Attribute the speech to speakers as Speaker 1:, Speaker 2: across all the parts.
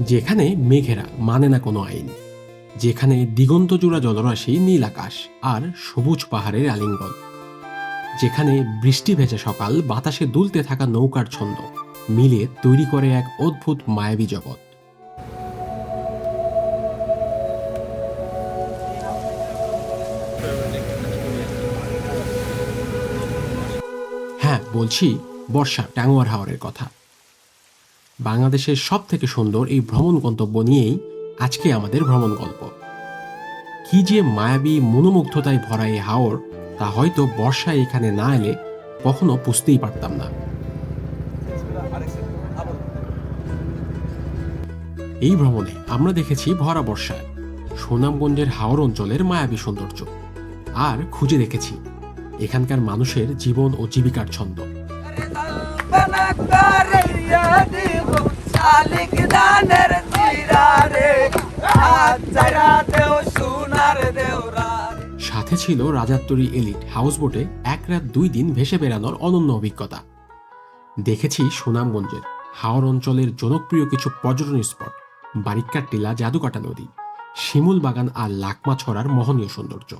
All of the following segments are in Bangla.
Speaker 1: যেখানে মেঘেরা মানে না কোনো আইন, যেখানে দিগন্ত জোড়া জলরাশি নীল আকাশ আর সবুজ পাহাড়ের আলিঙ্গন, যেখানে বৃষ্টি ভেজা সকাল বাতাসে দুলতে থাকা নৌকার ছন্দ মিলে তৈরি করে এক অদ্ভুত মায়াবী জগৎ। হ্যাঁ বলছি বর্ষা টাঙ্গুয়ার হাওয়ারের কথা। বাংলাদেশের সব থেকে সুন্দর এই ভ্রমণ গন্তব্য নিয়েই আজকে আমাদের ভ্রমণ গল্প। কি যে মায়াবী মনোমুগ্ধতায় ভরা এই হাওর, তা হয়তো বর্ষায় এখানে না এলে কখনো বুঝতেই পারতাম না। এই ভ্রমণে আমরা দেখেছি ভরা বর্ষায় সুনামগঞ্জের হাওর অঞ্চলের মায়াবী সৌন্দর্য, আর খুঁজে দেখেছি এখানকার মানুষের জীবন ও জীবিকার ছন্দ। সাথে ছিল রাজাত্তরী এলিট হাউসবোটে এক রাত দুই দিন ভেসে বেড়ানোর অনন্য অভিজ্ঞতা। দেখেছি সুনামগঞ্জের হাওর অঞ্চলের জনপ্রিয় কিছু পর্যটন স্পট, বারিক্কার টিলা, জাদুকাটা নদী, শিমুল বাগান আর লাকমা ছড়ার মোহনীয় সৌন্দর্য।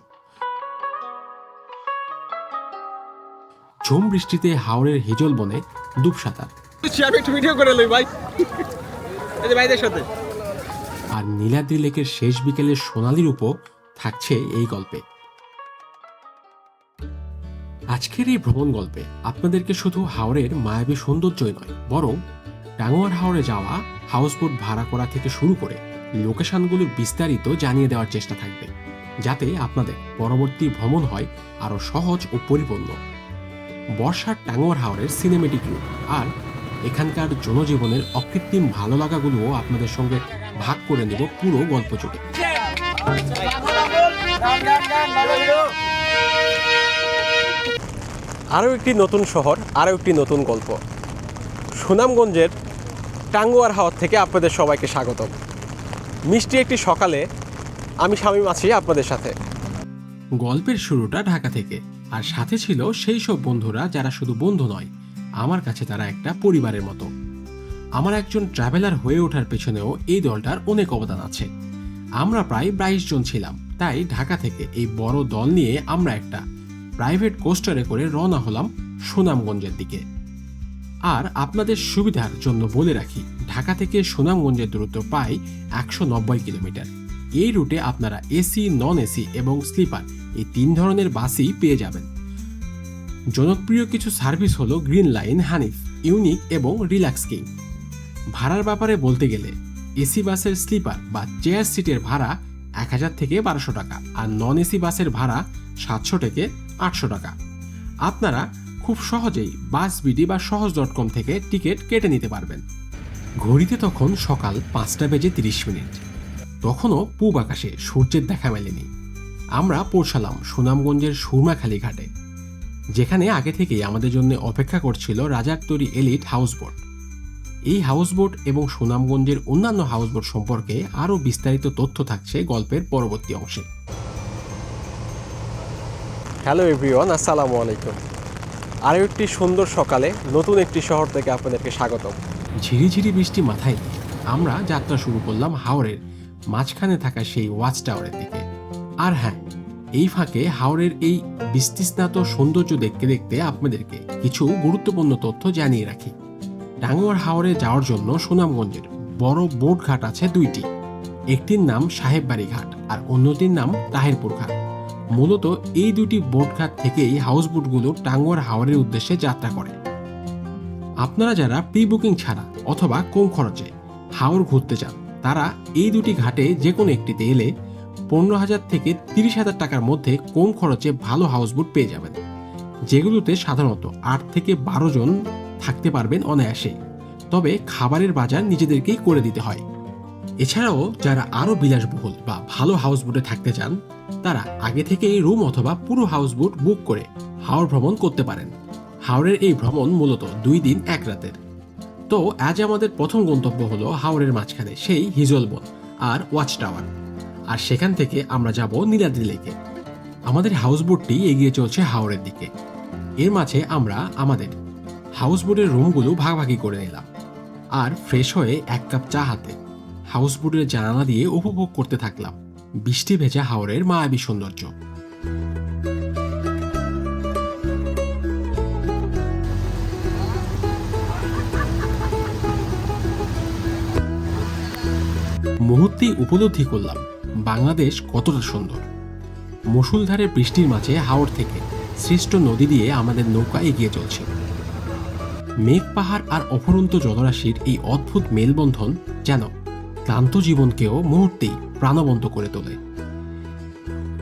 Speaker 1: ঝুম বৃষ্টিতে হাওরের হিজল বনে ডুব সাঁতার।
Speaker 2: ভিডিও করে ভাই। ভাইদের সাথে।
Speaker 1: আর নীলাদ্রি লেকের শেষ বিকেলের সোনালি রূপও থাকছে এই গল্পে। আজকের এই ভ্রমণ গল্পে আপনাদেরকে শুধু হাওড়ের মায়াবী সৌন্দর্যই নয় বরং টাঙ্গুয়ার হাওড়ে যাওয়া হাউসবোট ভাড়া করা থেকে শুরু করে লোকেশনগুলোর বিস্তারিত জানিয়ে দেওয়ার চেষ্টা থাকবে যাতে আপনাদের পরবর্তী ভ্রমণ হয় আরও সহজ ও পরিপূর্ণ। বর্ষার টাঙ্গুয়ার হাওড়ের সিনেমেটিক রূপ আর এখানকার জনজীবনের অকৃত্রিম ভালো লাগাগুলোও আপনাদের সঙ্গে ভাগ করে নেব পুরো গল্প জুড়ে।
Speaker 2: আরও একটি নতুন শহর আরও একটি নতুন গল্প। সুনামগঞ্জের টাঙ্গুয়ার হাওয়ার থেকে আপনাদের সবাইকে স্বাগতম। মিষ্টি একটি সকালে আমি স্বামী মাছি আপনাদের সাথে।
Speaker 1: গল্পের শুরুটা ঢাকা থেকে। আর সাথে ছিল সেই সব বন্ধুরা যারা শুধু বন্ধু নয়, আমার কাছে তারা একটা পরিবারের মতো। আমার একজন ট্রাভেলার হয়ে ওঠার পেছনেও এই দলটার অনেক অবদান আছে। আমরা প্রায় বাইশ জন ছিলাম, তাই ঢাকা থেকে এই বড় দল নিয়ে আমরা একটা প্রাইভেট কোস্টারে করে রওনা হলাম সুনামগঞ্জের দিকে। আর আপনাদের সুবিধার জন্য বলে রাখি, ঢাকা থেকে সুনামগঞ্জের দূরত্ব প্রায় একশো নব্বই কিলোমিটার। এই রুটে আপনারা এসি নন এসি এবং স্লিপার এই তিন ধরনের বাসই পেয়ে যাবেন। জনপ্রিয় কিছু সার্ভিস হলো গ্রিন লাইন, হানিফ, ইউনিক এবং রিল্যাক্স কিং। ভাড়ার ব্যাপারে বলতে গেলে, এসি বাসের স্লিপার বা চেয়ার সিটের ভাড়া এক হাজার থেকে বারোশো টাকা আর নন এসি বাসের ভাড়া সাতশো থেকে আটশো টাকা। আপনারা খুব সহজেই বাস বিডি বা সহজ ডট কম থেকে টিকিট কেটে নিতে পারবেন। ঘড়িতে তখন সকাল পাঁচটা বেজে তিরিশ মিনিট। তখনও পূব আকাশে সূর্যের দেখা মেলেনি। আমরা পৌঁছালাম সুনামগঞ্জের সুরমাখালী ঘাটে। যেখানে আগে থেকেই আমাদের জন্য অপেক্ষা করছিল রাজার তৈরি এলিট হাউসবোট। এই হাউসবোট এবং সুনামগঞ্জের অন্যান্য হাউসবোট সম্পর্কে আরও বিস্তারিত তথ্য থাকছে গল্পের পরবর্তী অংশে।
Speaker 2: হ্যালো এভরিওয়ান আসসালামু আলাইকুম। আরও একটি সুন্দর সকালে নতুন একটি শহর থেকে আপনাদেরকে স্বাগতম।
Speaker 1: ঝিরিঝিরি বৃষ্টি মাথায় আমরা যাত্রা শুরু করলাম হাওড়ের মাঝখানে থাকা সেই ওয়াচ টাওয়ারের দিকে। আর হ্যাঁ এই ফাঁকে হাওড়ের এই বিস্তিস্নাত সৌন্দর্য দেখতে দেখতে আপনাদেরকে কিছু গুরুত্বপূর্ণ তথ্য জানিয়ে রাখি। টাঙ্গুয়ার হাওড়ে যাওয়ার জন্য সুনামগঞ্জের বড় বোট ঘাট আছে দুইটি। একটির নাম সাহেববাড়ি ঘাট আর অন্যটির নাম তাহেরপুর ঘাট। মূলত এই দুটি বোট ঘাট থেকেই হাউসবোটগুলো টাঙ্গুয়ার হাওড়ের উদ্দেশ্যে যাত্রা করে। আপনারা যারা প্রি বুকিং ছাড়া অথবা কম খরচে হাওড় ঘুরতে চান তারা এই দুটি ঘাটে যে কোনো একটিতে এলে পনেরো হাজার থেকে তিরিশ হাজার টাকার মধ্যে কম খরচে ভালো হাউসবোট পেয়ে যাবেন, যেগুলোতে সাধারণত আট থেকে বারো জন থাকতে পারবেন অনায়াসে। তবে খাবারের বাজার নিজেদেরকেই করে দিতে হয়। এছাড়াও যারা আরও বিলাসবহুল বা ভালো হাউসবোটে থাকতে চান, তারা আগে থেকেই রুম অথবা পুরো হাউসবোট বুক করে হাওড় ভ্রমণ করতে পারেন। হাওড়ের এই ভ্রমণ মূলত দুই দিন এক রাতের। তো আজ আমাদের প্রথম গন্তব্য হলো হাওড়ের মাঝখানে, সেই হিজলবন আর ওয়াচ টাওয়ার। আর সেখান থেকে আমরা যাব নীলাদ্রি লেকে। আমাদের হাউসবোটটি এগিয়ে চলছে হাওড়ের দিকে। এর মাঝে আমরা, আমাদের হাউসবোটের রুমগুলো ভাগাভাগি করে নিলাম। আর ফ্রেশ হয়ে এক কাপ চা হাতে হাউসবোটের জানালা দিয়ে উপভোগ করতে থাকলাম। বৃষ্টি ভেজা হাওরের মায়াবী সৌন্দর্য। মুহূর্তেই উপলব্ধি করলাম বাংলাদেশ কতটা সুন্দর। মুসুলধারে বৃষ্টির মাঝে হাওড় থেকে সৃষ্ট নদী দিয়ে আমাদের নৌকা এগিয়ে চলছে। মেঘ, পাহাড় আর অপরন্ত জলরাশির এই অদ্ভুত মেলবন্ধন যেন ক্লান্ত জীবনকেও মুহূর্তেই প্রাণবন্ত করে তোলে।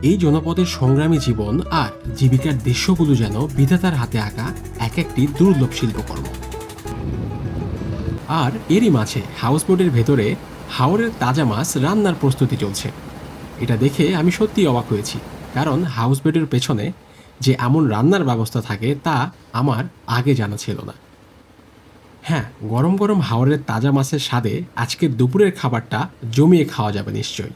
Speaker 1: এই জনপদের সংগ্রামী জীবন আর জীবিকার দৃশ্যগুলো যেন বিধাতার হাতে আঁকা এক একটি দুর্লভ শিল্পকর্ম। আর এরই মাঝে হাউসবোটের ভেতরে হাওরের তাজা মাছ রান্নার প্রস্তুতি চলছে। এটা দেখে আমি সত্যি অবাক হয়েছি, কারণ হাউস হাউসবোটের পেছনে যে এমন রান্নার ব্যবস্থা থাকে তা আমার আগে জানা ছিল না। হ্যাঁ গরম গরম হাওরের তাজা মাছের স্বাদে আজকের দুপুরের খাবারটা জমিয়ে খাওয়া যাবে নিশ্চয়ই।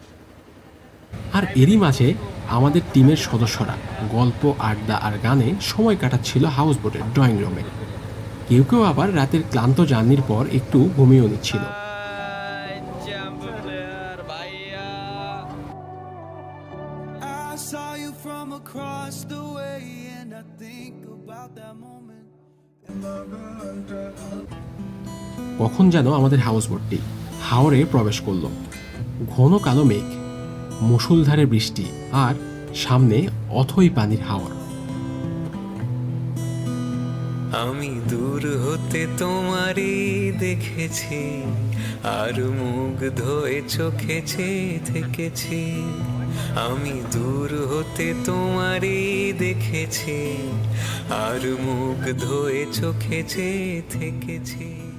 Speaker 1: আর এরই মাঝে আমাদের টিমের সদস্যরা গল্প, আড্ডা আর গানে সময় কাটাচ্ছিল হাউসবোটের ড্রয়িং রুমে। কেউ কেউ আবার রাতের ক্লান্ত জার্নির পর একটু ঘুমিয়েও নিচ্ছিল। কখন যেন আমাদের হাউসবোটটি হাওরে প্রবেশ করল। ঘন কালো মেঘ, মুষলধারে বৃষ্টি আর সামনে অথই পানির হাওর।
Speaker 3: আমি দূর হতে তোমারই দেখেছি, আর মুখ ধোয়ে চোখে চেয়ে থেকেছি। আমি দূর হতে তোমারই দেখেছি, আর মুখ ধোয়ে চোখে চেয়ে থেকেছি।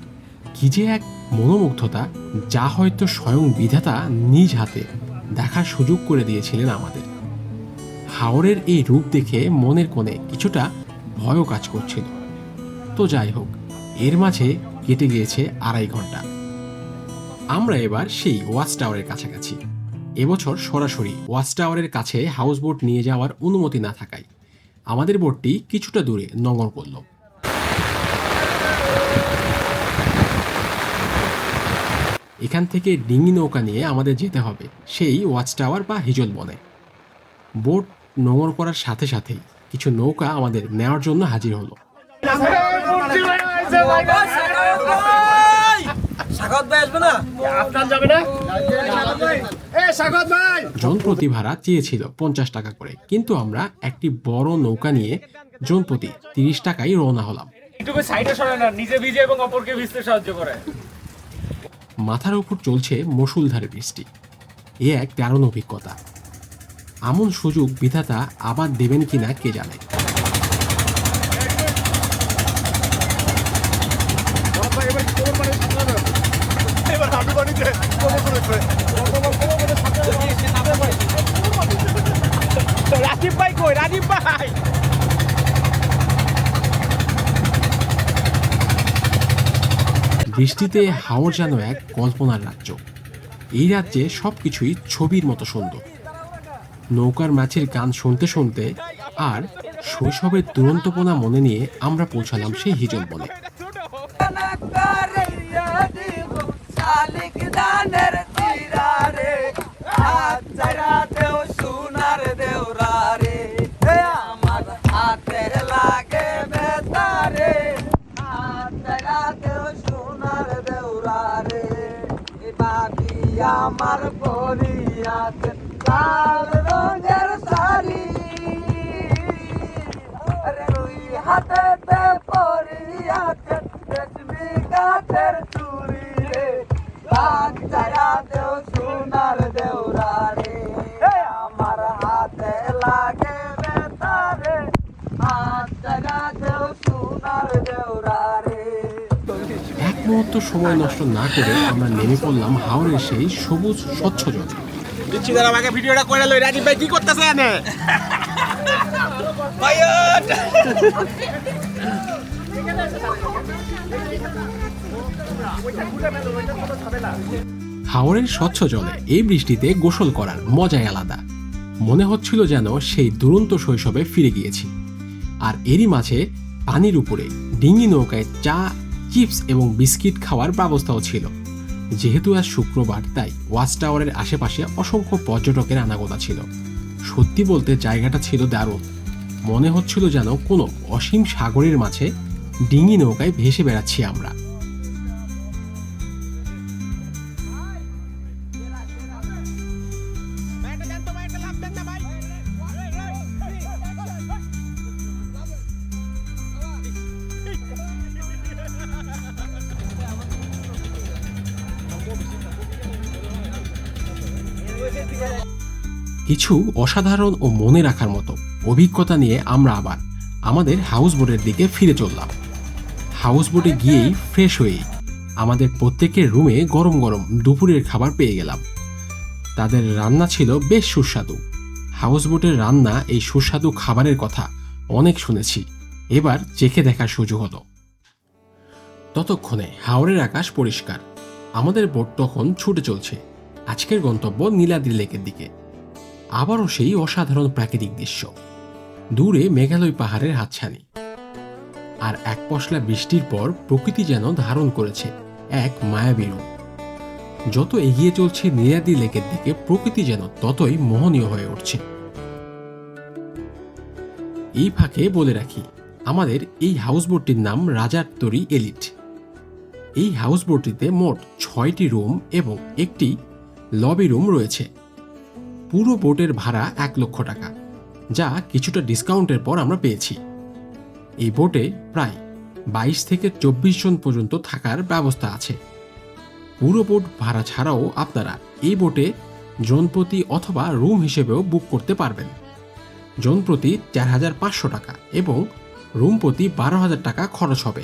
Speaker 1: কি যে এক মনোমুগ্ধতা যা হয়তো স্বয়ং বিধাতা নিজ হাতে দেখার সুযোগ করে দিয়েছিলেন আমাদের। হাওরের এই রূপ দেখে মনের কোণে কিছুটা ভয়ও কাজ করছিল। তো যাই হোক, এর মাঝে কেটে গিয়েছে আড়াই ঘণ্টা। আমরা এবার সেই ওয়াচ টাওয়ারের কাছাকাছি। এবছর সরাসরি ওয়াচ টাওয়ারের কাছে হাউস বোট নিয়ে যাওয়ার অনুমতি না থাকায় আমাদের বোটটি কিছুটা দূরে নঙ্গর করল। এখান থেকে ডিঙি নৌকা নিয়ে আমাদের যেতে হবে সেই ওয়াচ টাওয়ার বা হিজল বনে। বোট নোঙর করার সাথে সাথেই কিছু নৌকা আমাদের নেওয়ার জন্য হাজির হলো। জন প্রতি ভাড়া চেয়েছিল পঞ্চাশ টাকা করে কিন্তু আমরা একটি বড় নৌকা নিয়ে জন প্রতি তিরিশ টাকায় রওনা হলাম।
Speaker 4: সাইডে সরে না নিজে ভিজে এবং অপরকে ভিজতে সাহায্য করে
Speaker 1: মাথার উপর চলছে মসুলধারে বৃষ্টি। এ এক দারুণ অভিজ্ঞতা। এমন সুযোগ বিধাতা আবার দেবেন কি না কে জানে?
Speaker 4: রাজীব ভাই কই? রাজীব ভাই!
Speaker 1: বৃষ্টিতে হাওর যেন এক কল্পনার রাজ্য। এই রাজ্যে সব কিছুই ছবির মতো সুন্দর। নৌকার মাছের গান শুনতে শুনতে আর শৈশবের দুরন্তপনা মনে নিয়ে আমরা পৌঁছালাম সেই হিজল বনে।
Speaker 5: আমার পরিয়াতে লাল রঙের শাড়ি। আরে রুই হাতেতে পরিয়াতে রেশমি গাছের চুরি রে। লাল ছায়া দেও, সোনার দেওরা রে।
Speaker 1: মুহূর্ত সময় নষ্ট না করে আমরা নেমে পড়লাম হাওরের সেই সবুজ স্বচ্ছ জল।
Speaker 2: আমাকে ভিডিওটা করে লই রাজীব ভাই কি করতেছে এনে?
Speaker 1: হাওরের স্বচ্ছ জলে এই বৃষ্টিতে গোসল করার মজাই আলাদা। মনে হচ্ছিল যেন সেই দুরন্ত শৈশবে ফিরে গিয়েছি। আর এরই মাঝে পানির উপরে ডিঙি নৌকায় চা চিপস এবং বিস্কিট খাওয়ার ব্যবস্থাও ছিল। যেহেতু আজ শুক্রবার, তাই ওয়াচ টাওয়ারের আশেপাশে অসংখ্য পর্যটকের আনাগোনা ছিল। সত্যি বলতে জায়গাটা ছিল দারুণ। মনে হচ্ছিল যেন কোনো অসীম সাগরের মাঝে ডিঙি নৌকায় ভেসে বেড়াচ্ছি আমরা। কিছু অসাধারণ ও মনে রাখার মতো অভিজ্ঞতা নিয়ে আমরা আবার আমাদের হাউস বোটের দিকে ফিরে চললাম। হাউস বোটে গিয়েই ফ্রেশ হয়েই আমাদের প্রত্যেকের রুমে গরম গরম দুপুরের খাবার পেয়ে গেলাম। তাদের রান্না ছিল বেশ সুস্বাদু। হাউস বোটের রান্না এই সুস্বাদু খাবারের কথা অনেক শুনেছি। এবার চেখে দেখার সুযোগ হলো। ততক্ষণে হাওড়ের আকাশ পরিষ্কার। আমাদের বোট তখন ছুটে চলছে। আজকের গন্তব্য নীলাদ্রি লেকের দিকে। আবারও সেই অসাধারণ প্রাকৃতিক দৃশ্য। দূরে মেঘালয় পাহাড়ের হাতছানি। আর এক পশলা বৃষ্টির পর প্রকৃতি যেন ধারণ করেছে এক মায়াবী যত এগিয়ে চলছে নীলাদ্রি লেকের দিকে প্রকৃতি যেন ততই মোহনীয় হয়ে উঠছে। এই ফাঁকে বলে রাখি, আমাদের এই হাউসবোটটির নাম রাজার তরি এলিট। এই হাউসবোটটিতে মোট ছয়টি রুম এবং একটি লবি রুম রয়েছে। পুরো বোটের ভাড়া এক লক্ষ টাকা, যা কিছুটা ডিসকাউন্টের পর আমরা পেয়েছি। এই বোটে প্রায় বাইশ থেকে চব্বিশ জন পর্যন্ত থাকার ব্যবস্থা আছে। পুরো বোট ভাড়া ছাড়াও আপনারা এই বোটে জনপ্রতি অথবা রুম হিসেবেও বুক করতে পারবেন। জনপ্রতি চার হাজার পাঁচশো টাকা এবং রুম প্রতি বারো হাজার টাকা খরচ হবে,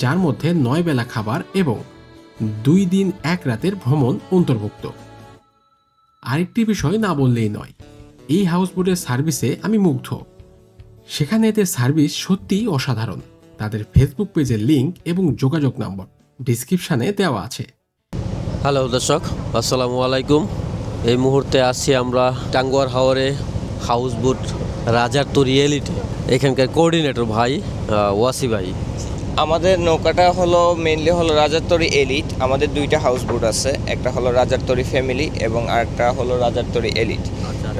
Speaker 1: যার মধ্যে নয় বেলা খাবার এবং দুই দিন এক রাতের ভ্রমণ অন্তর্ভুক্ত। আরেকটি বিষয় না বললেই নয়। এই হাউসবোটের সার্ভিসে আমি মুগ্ধ। সেখানে এদের সার্ভিস সত্যিই অসাধারণ। তাদের ফেসবুক পেজের লিংক এবং যোগাযোগ নম্বর ডিসক্রিপশনে দেওয়া আছে।
Speaker 6: হ্যালো দর্শক, আসসালামু আলাইকুম। এই মুহূর্তে আসছি আমরা টাঙ্গুয়ার হাওরে হাউস বোট রাজার তো রিয়েলিটি এখানকার কোঅর্ডিনেটর ভাই ওয়াসি ভাই।
Speaker 7: আমাদের নৌকাটা হলো মেনলি হলো রাজারতরি এলিট আমাদের দুইটা হাউস বোট আছে একটা হলো রাজারতরি ফ্যামিলি এবং আরেকটা হলো রাজারতরি এলিট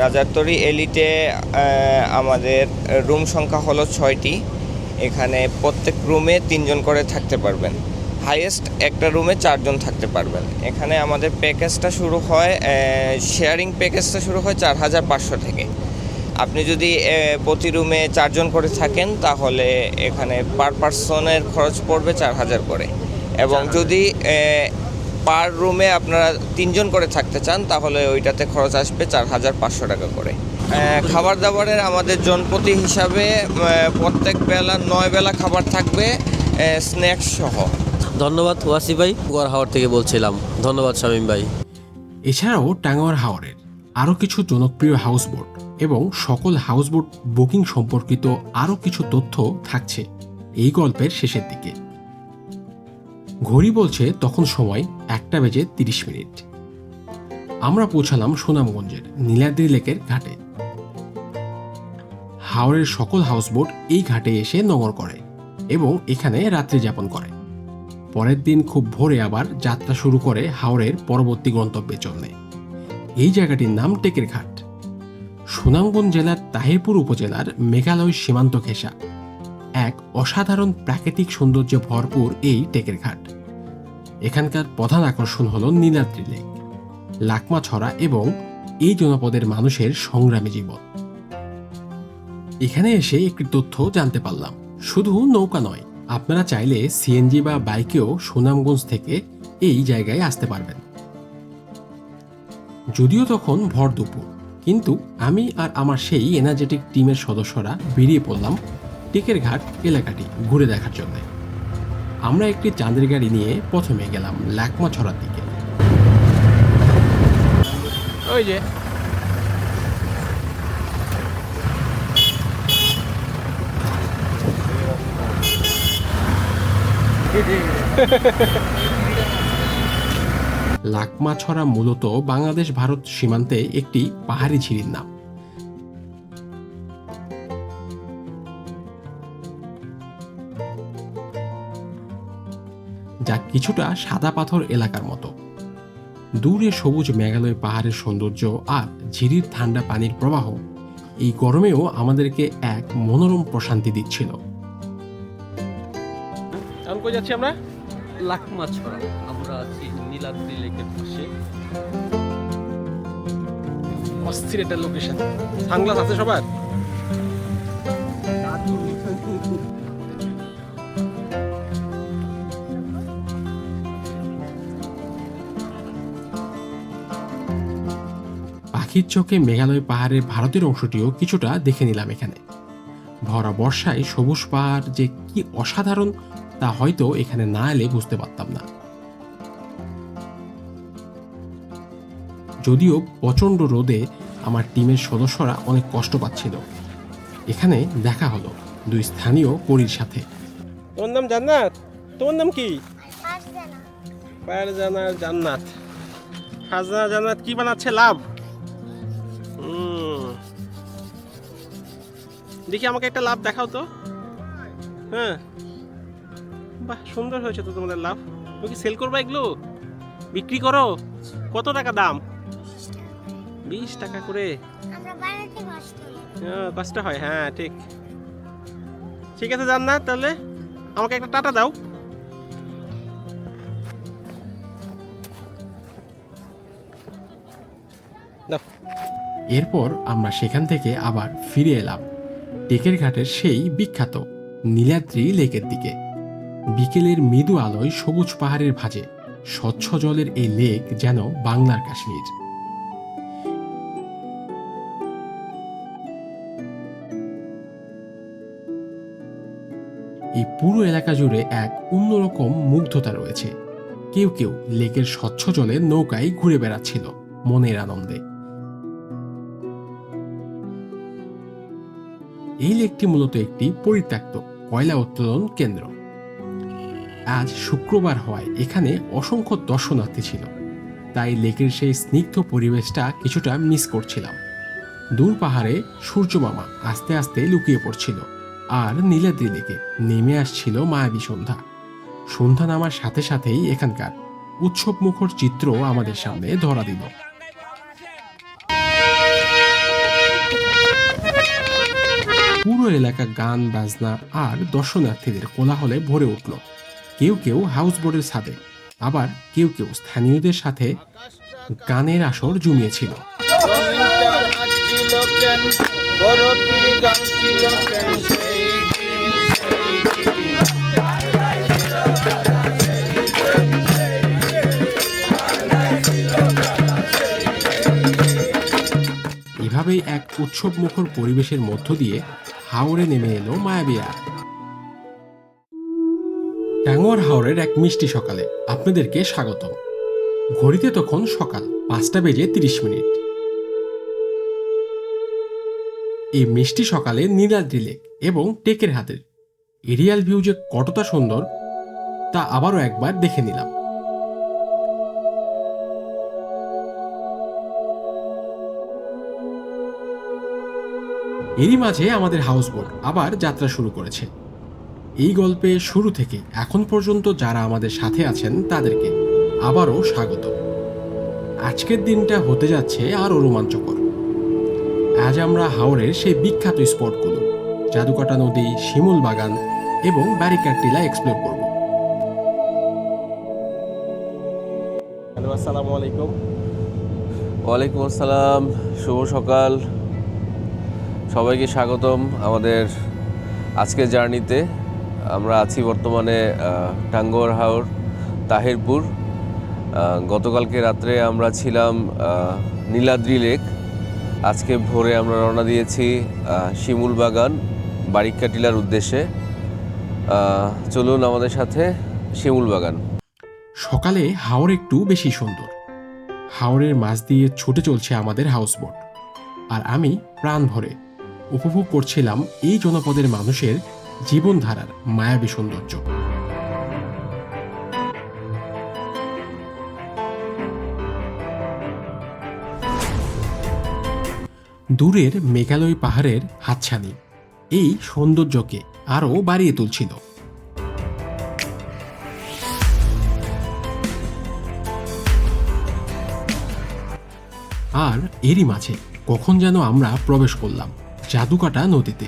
Speaker 7: রাজারতরি এলিটে আমাদের রুম সংখ্যা হলো ছয়টি। এখানে প্রত্যেক রুমে তিনজন করে থাকতে পারবেন। হাইয়েস্ট একটা রুমে চারজন থাকতে পারবেন। এখানে আমাদের প্যাকেজটা শুরু হয় শেয়ারিং প্যাকেজটা শুরু হয় চার হাজার পাঁচশো থেকে। আপনি যদি প্রতি রুমে চারজন করে থাকেন তাহলে এখানে পার পার্সনের খরচ পড়বে চার হাজার করে। এবং যদি পার রুমে আপনারা তিনজন করে থাকতে চান তাহলে ওইটাতে খরচ আসবে চার হাজার পাঁচশো টাকা করে। খাবার দাবারের আমাদের জনপ্রতি হিসাবে প্রত্যেক বেলা নয় বেলা খাবার থাকবে স্ন্যাক্স সহ।
Speaker 6: ধন্যবাদ ওয়াসি ভাই টাঙ্গুয়ার হাওর থেকে বলছিলাম। ধন্যবাদ শামীম ভাই।
Speaker 1: এছাড়াও টাঙ্গাওয়ার হাওরের আরও কিছু জনপ্রিয় হাউসবোট এবং সকল হাউসবোট বুকিং সম্পর্কিত আরও কিছু তথ্য থাকছে এই গল্পের শেষের দিকে। ঘড়ি বলছে তখন সময় একটা বেজে তিরিশ মিনিট। আমরা পৌঁছালাম সুনামগঞ্জের নীলাদ্রি লেকের ঘাটে। হাওড়ের সকল হাউসবোট এই ঘাটে এসে নোঙর করে এবং এখানে রাত্রি যাপন করে। পরের দিন খুব ভোরে আবার যাত্রা শুরু করে হাওড়ের পরবর্তী গন্তব্যে চলে এই জায়গাটির নাম টেকের ঘাট। সুনামগঞ্জ জেলার তাহিরপুর উপজেলার মেঘালয় সীমান্ত ঘেঁষা। এক অসাধারণ প্রাকৃতিক সৌন্দর্যে ভরপুর এই টেকের ঘাট। এখানকার প্রধান আকর্ষণ হল নীলাদ্রি লেক লাকমা ছড়া এবং এই জনপদের মানুষের সংগ্রামী জীবন। এখানে এসে একটি তথ্য জানতে পারলাম। শুধু নৌকা নয়, আপনারা চাইলে সিএনজি বা বাইকেও সুনামগঞ্জ থেকে এই জায়গায় আসতে পারবেন। যদিও তখন ভর দুপুর কিন্তু আমি আর আমার সেই এনার্জেটিক টিমের সদস্যরা বেরিয়ে পড়লাম টেকের ঘাট এলাকাটি ঘুরে দেখার জন্য। আমরা একটি চাঁদের গাড়ি নিয়ে প্রথমে গেলাম লাকমা ছড়ার দিকে।
Speaker 2: ওই যে।
Speaker 1: লাকমা ছড়া মূলত বাংলাদেশ ভারত সীমান্তে একটি পাহাড়ি ঝিরির নাম। যা কিছুটা সাদা পাথর এলাকার মতো। দূরে সবুজ মেঘালয় পাহাড়ের সৌন্দর্য আর ঝিরির ঠান্ডা পানির প্রবাহ এই গরমেও আমাদেরকে এক মনোরম প্রশান্তি দিচ্ছিল।
Speaker 2: আমরা?
Speaker 6: লেকের পাশে
Speaker 2: অস্থির একটা লোকেশন সানগ্লাস আছে সবার?
Speaker 1: পাখির চোখে মেঘালয় পাহাড়ের ভারতের অংশটিও কিছুটা দেখে নিলাম এখানে। ভরা বর্ষায় সবুজ পাহাড় যে কি অসাধারণ, তা হয়তো এখানে না এলে বুঝতে পারতাম না। যদিও প্রচণ্ড রোদে আমার টিমের সদস্যরা অনেক কষ্ট পাচ্ছিল। এখানে দেখা হলো দুই স্থানীয় পরীর সাথে।
Speaker 2: তোর নাম জান্নাত? তোর নাম কি? ফারজানা জান্নাত। ফারজানা জান্নাত কি বানাচ্ছে? লাভ? দেখি আমাকে একটা লাভ দেখাও তো। হ্যাঁ। বাহ সুন্দর হয়েছে তো তোমাদের লাভ। তুমি কি সেল করবা এগুলো? বিক্রি করো? কত টাকা দাম? বিশ টাকা করে।
Speaker 8: করি।
Speaker 2: হ্যাঁ, হয় হ্যাঁ ঠিক। ঠিক আছে জান্নাত তাহলে আমাকে একটা টাটা দাও। দাও।
Speaker 1: এরপর আমরা সেখান থেকে আবার ফিরে এলাম। টেকের ঘাটের সেই বিখ্যাত নীলাদ্রি লেকের দিকে। বিকেলের মৃদু আলোয় সবুজ পাহাড়ের ভাঁজে স্বচ্ছ জলের এই লেক যেন বাংলার কাশ্মীর। এই পুরো এলাকা জুড়ে এক অন্যরকম মুগ্ধতা রয়েছে। কেউ কেউ লেকের স্বচ্ছ জলে নৌকায় ঘুরে বেড়াচ্ছিল মনের আনন্দে। এই লেকটি মূলত একটি পরিত্যক্ত কয়লা উত্তোলন কেন্দ্র। আজ শুক্রবার হওয়ায় এখানে অসংখ্য দর্শনার্থী ছিল। তাই লেকের সেই স্নিগ্ধ পরিবেশটা কিছুটা মিস করছিলাম। দূর পাহাড়ে সূর্যমামা আস্তে আস্তে লুকিয়ে পড়ছিল। আর নীলাদ্রি লেকে নেমে আসছিল মায়াবী সন্ধ্যা। সন্ধ্যা নামার সাথে সাথেই এখানকার উৎসব মুখর চিত্র আমাদের সামনে ধরা দিল। পুরো এলাকা গান, বাজনা আর দর্শনার্থীদের কোলাহলে ভরে উঠল। কেউ কেউ হাউস বোর্ডের ছাদে, আবার কেউ কেউ স্থানীয়দের সাথে গানের আসর জমিয়েছিল। এভাবেই এক উৎসব মুখর পরিবেশের মধ্য দিয়ে হাওড়ে নেমে এলো মায়াবিয়া টাঙ্গুয়ার হাওড়ের এক মিষ্টি সকালে আপনাদেরকে স্বাগত ঘড়িতে তখন সকাল পাঁচটা বেজে তিরিশ মিনিট। এই মিষ্টি সকালে নীলাদ্রি লেক এবং টেকের হাতের। এরিয়াল ভিউ যে কতটা সুন্দর, তা আবারও একবার দেখে নিলাম। এরই মাঝে আমাদের হাউসবোট আবার যাত্রা শুরু করেছে। এই গল্পে শুরু থেকে এখন পর্যন্ত যারা আমাদের সাথে আছেন তাদেরকে আবারও স্বাগত। আজকের দিনটা হতে যাচ্ছে আরও রোমাঞ্চকর। আজ আমরা হাওড়ের সেই বিখ্যাত স্পটগুলো জাদুকাটা নদী শিমুল বাগান এবং ব্যারিকার টিলা এক্সপ্লোর করব।
Speaker 2: হ্যালো আসসালামু আলাইকুম।
Speaker 6: ওয়ালাইকুম আসসালাম শুভ সকাল। সবাইকে স্বাগতম আমাদের আজকের জার্নিতে। আমরা আছি বর্তমানে আহ, টাঙ্গুয়ার হাওর তাহিরপুর। গতকালকে রাত্রে আমরা ছিলাম নীলাদ্রি লেক। আজকে ভোরে আমরা রওনা দিয়েছি শিমুল বাগান বারিক্কা টিলার উদ্দেশ্যে চলুন আমাদের সাথে শিমুল বাগান।
Speaker 1: সকালে হাওর একটু বেশি সুন্দর। হাওরের মাছ দিয়ে ছুটে চলছে আমাদের হাউসবোট। আর আমি প্রাণ ভরে উপভোগ করছিলাম এই জনপদের মানুষের জীবনধারার মায়াবী সৌন্দর্য। দূরের মেঘালয় পাহাড়ের হাতছানি, এই সৌন্দর্যকে আরও বাড়িয়ে তুলছিল। আর এরই মাঝে কখন যেন আমরা প্রবেশ করলাম। জাদুকাটা নদীতে।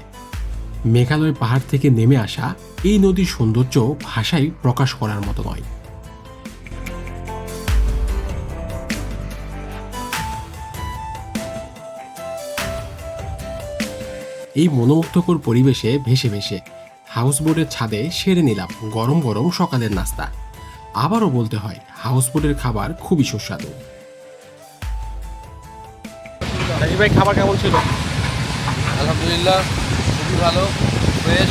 Speaker 1: মেঘালয় পাহাড় থেকে নেমে আসা এই নদীর সৌন্দর্য ভাষায় প্রকাশ করার মতো নয়। এই মনোমুগ্ধকর পরিবেশে ভেসে ভেসে হাউসবোটের ছাদে সেরে নিলাম গরম গরম সকালের নাস্তা। আবারও বলতে হয়, হাউসবোটের খাবার খুবই সুস্বাদু।
Speaker 2: ভাই, খাবার কেমন ছিল?
Speaker 6: আলহামদুলিল্লাহ, খুবই ভালো ফ্রেশ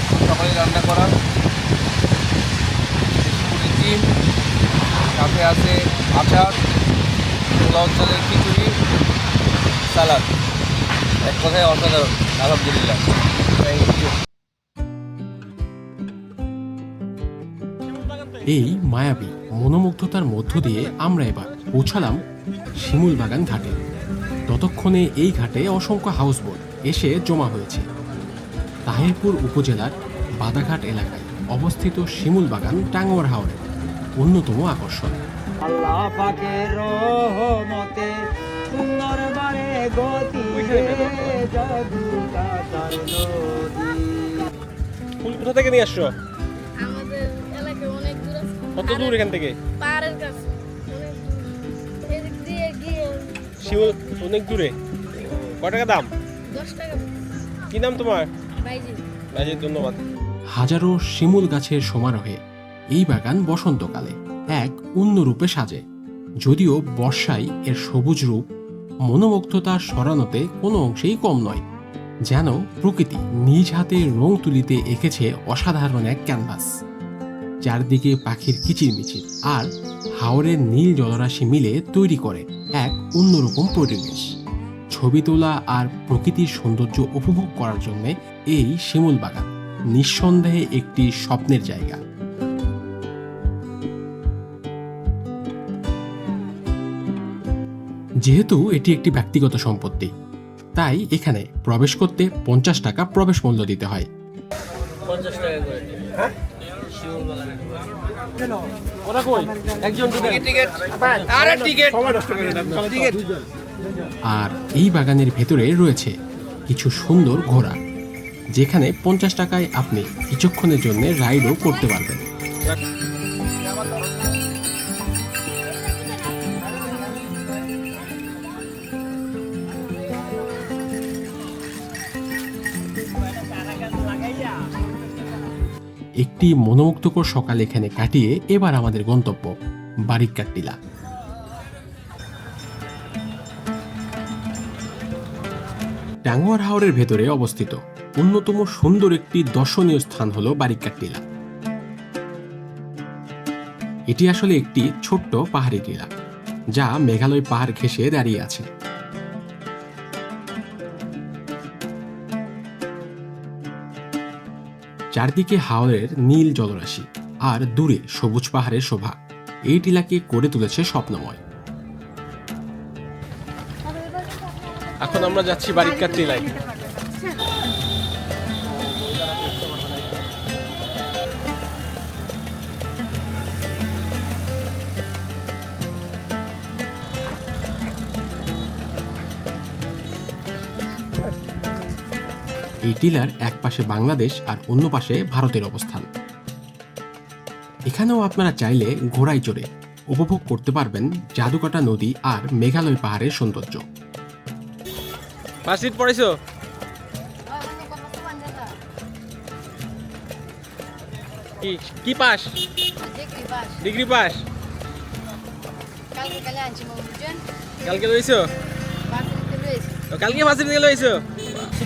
Speaker 6: এখন সকালে রান্না করা। ডিম, সাথে আছে আচার, পোলাও চালের খিচুড়ি, সালাদ। এক কথায় অসাধারণ, আলহামদুলিল্লাহ।
Speaker 1: এই মায়াবী, মনোমুগ্ধতার মধ্য দিয়ে আমরা এবার পৌঁছালাম শিমুল বাগান ঘাটে। ততক্ষণে এই ঘাটে অসংখ্য হাউসবোট এসে জমা হয়েছে। তাহিরপুর উপজেলার বাদাঘাট এলাকায় অবস্থিত শিমুল বাগান টাঙ্গুয়ার হাওরের অন্যতম আকর্ষণ।
Speaker 4: আল্লাহ পাকের রহমতে সুন্দর বারে গতি জাদু কাটার নদী।
Speaker 2: ফুল কোথা থেকে নিয়ে আসছো?
Speaker 8: আমাদের এলাকায় অনেক দূর আছে।
Speaker 2: কত দূর এখান থেকে?
Speaker 8: পাহাড়ের কাছে। অনেক দূরে।
Speaker 2: কয় টাকা দাম? কি নাম তোমার?
Speaker 8: বাইজি
Speaker 2: ধন্যবাদ।
Speaker 1: হাজারো শিমুল গাছের সমারোহে এই বাগান বসন্তকালে এক অন্য রূপে সাজে। যদিও বর্ষায় এর সবুজ রূপ মনোমুগ্ধতা সরানোতে কোনো অংশেই কম নয়। যেন প্রকৃতি নিজ হাতে রং তুলিতে এঁকেছে অসাধারণ এক ক্যানভাস। চারদিকে পাখির কিচিরমিচির আর হাওরের নীল জলরাশি মিলে তৈরি করে এক অন্যরকম পরিবেশ। ছবি তোলা আর প্রকৃতির সৌন্দর্য উপভোগ করার জন্য এই শিমুল বাগান নিঃসন্দেহে একটি স্বপ্নের জায়গা। যেহেতু এটি একটি ব্যক্তিগত সম্পত্তি তাই এখানে প্রবেশ করতে পঞ্চাশ টাকা প্রবেশ মূল্য দিতে হয়।
Speaker 6: পঞ্চাশ টাকা করে।
Speaker 7: আর
Speaker 1: এই বাগানের ভেতরে রয়েছে কিছু সুন্দর ঘোড়া, যেখানে পঞ্চাশ টাকায় আপনি কিছুক্ষণের জন্য রাইডও করতে পারবেন। একটি মনোমুগ্ধকর সকাল এখানে কাটিয়ে এবার আমাদের গন্তব্য বারিকার টিলা টাঙ্গুয়ার হাওরের ভেতরে অবস্থিত অন্যতম সুন্দর একটি দর্শনীয় স্থান হল বারিকার টিলা এটি আসলে একটি ছোট্ট পাহাড়ি টিলা, যা মেঘালয় পাহাড় ঘেঁষে দাঁড়িয়ে আছে। চারদিকে হাওরের নীল জলরাশি আর দূরে সবুজ পাহাড়ের শোভা। এই টিলাকে করে তুলেছে স্বপ্নময়।
Speaker 2: এখন আমরা যাচ্ছি বারিকার টিলায়।
Speaker 1: এই টিলার এক পাশে বাংলাদেশ আর অন্য পাশে ভারতের অবস্থান। এখানেও আপনারা চাইলে ঘোড়ায় চড়ে উপভোগ করতে পারবেন জাদুকাটা নদী আর মেঘালয় পাহাড়ের সৌন্দর্য।
Speaker 2: পড়েছো? কি কি পাস? Degree pass?
Speaker 8: কালকে কালে আনছি
Speaker 2: কালকে লইছো?
Speaker 8: রয়েছে
Speaker 2: কালকে সিট লইছো?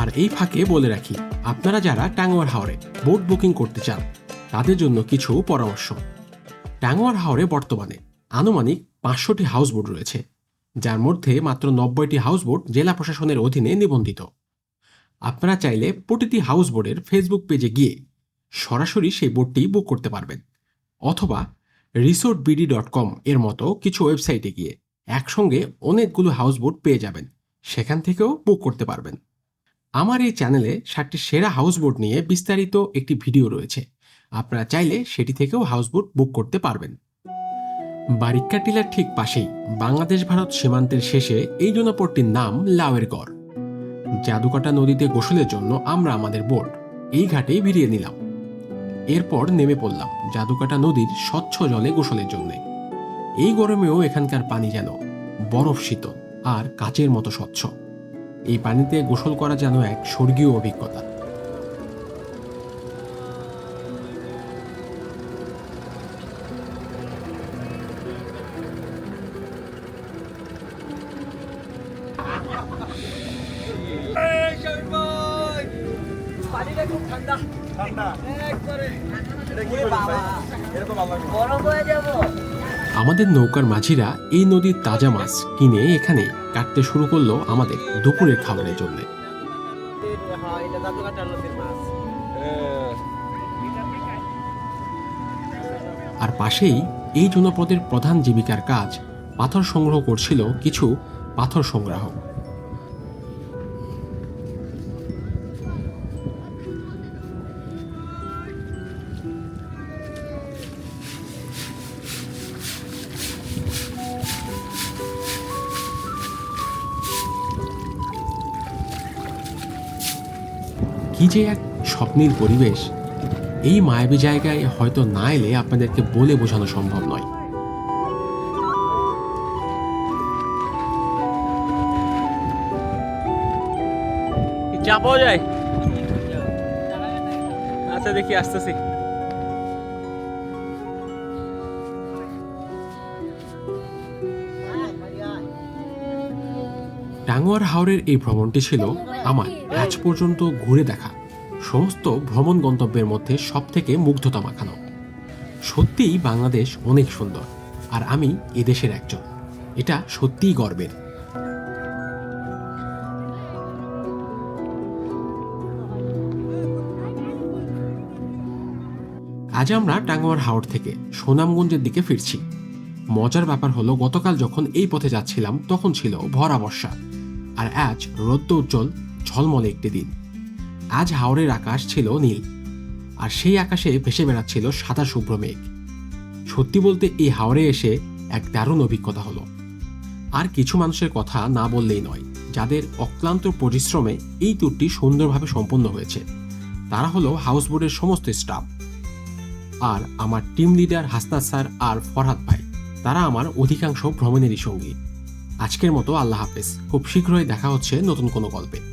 Speaker 6: আর
Speaker 1: এই ফাঁকে বলে রাখি, আপনারা যারা টাঙ্গুয়ার হাওরে বোট বুকিং করতে চান, তাদের জন্য কিছু পরামর্শ। টাঙ্গুয়ার হাওরে বর্তমানে আনুমানিক পাঁচশোটি হাউস বোট রয়েছে, যার মধ্যে মাত্র নব্বইটি হাউসবোট জেলা প্রশাসনের অধীনে নিবন্ধিত। আপনারা চাইলে প্রতিটি হাউসবোটের ফেসবুক পেজে গিয়ে সরাসরি সেই বোটটি বুক করতে পারবেন, অথবা রিসোর্ট বিডি ডট কম এর মতো কিছু ওয়েবসাইটে গিয়ে একসঙ্গে অনেকগুলো হাউসবোট পেয়ে যাবেন, সেখান থেকেও বুক করতে পারবেন। আমার এই চ্যানেলে সাতটি সেরা হাউসবোট নিয়ে বিস্তারিত একটি ভিডিও রয়েছে। আপনারা চাইলে সেটি থেকেও হাউসবোট বুক করতে পারবেন। বারিক্কা টিলার ঠিক পাশেই বাংলাদেশ ভারত সীমান্তের শেষে এই জনপদটির নাম লাউয়ের গড় জাদুকাটা নদীতে গোসলের জন্য আমরা আমাদের বোট এই ঘাটেই ভিড়িয়ে নিলাম। এরপর নেমে পড়লাম জাদুকাটা নদীর স্বচ্ছ জলে গোসলের জন্য। এই গরমেও এখানকার পানি যেন বরফ শীতল আর কাচের মতো স্বচ্ছ। এই পানিতে গোসল করা যেন এক স্বর্গীয় অভিজ্ঞতা। আমাদের নৌকার মাঝিরা এই নদীর তাজা মাছ কিনে এখানে কাটতে শুরু করল আমাদের দুপুরের খাবারের জন্য। আর পাশেই এই জনপদের প্রধান জীবিকার কাজ পাথর সংগ্রহ করছিল কিছু পাথর সংগ্রাহক। যে এক স্বপ্নের পরিবেশ এই মায়াবী জায়গায় হয়তো না এলে আপনাদেরকে বলে বোঝানো সম্ভব নয়।
Speaker 2: চা পাওয়া যায়? আচ্ছা দেখি আসতেছি।
Speaker 1: টাঙ্গুয়ার হাওরের এই ভ্রমণটি ছিল আমার আজ পর্যন্ত ঘুরে দেখা। সমস্ত ভ্রমণ গন্তব্যের মধ্যে সব থেকে মুগ্ধতা মাখানো সত্যিই বাংলাদেশ অনেক সুন্দর, আর আমি এদেশের একজন। এটা সত্যিই গর্বের। আজ আমরা টাঙ্গুয়ার হাওড় থেকে সুনামগঞ্জের দিকে ফিরছি। মজার ব্যাপার হলো, গতকাল যখন এই পথে যাচ্ছিলাম, তখন ছিল ভরা বর্ষা। আর আজ রৌদ্র উজ্জ্বল, ঝলমলে একটি দিন। আজ হাওরের আকাশ ছিল নীল, আর সেই আকাশে ভেসে বেড়াচ্ছিল সাদা শুভ্র মেঘ। সত্যি বলতে এই হাওরে এসে এক দারুণ অভিজ্ঞতা হলো। আর কিছু মানুষের কথা না বললেই নয়, যাদের অক্লান্ত পরিশ্রমে এই ট্যুরটি সুন্দরভাবে সম্পন্ন হয়েছে। তারা হলো হাউসবোটের সমস্ত স্টাফ। আর আমার টিম লিডার হাসনাত স্যার আর ফরহাদ ভাই, তারা আমার অধিকাংশ ভ্রমণেরই সঙ্গী। আজকের মতো আল্লাহ হাফেজ। খুব শীঘ্রই দেখা হচ্ছে নতুন কোনো গল্পে।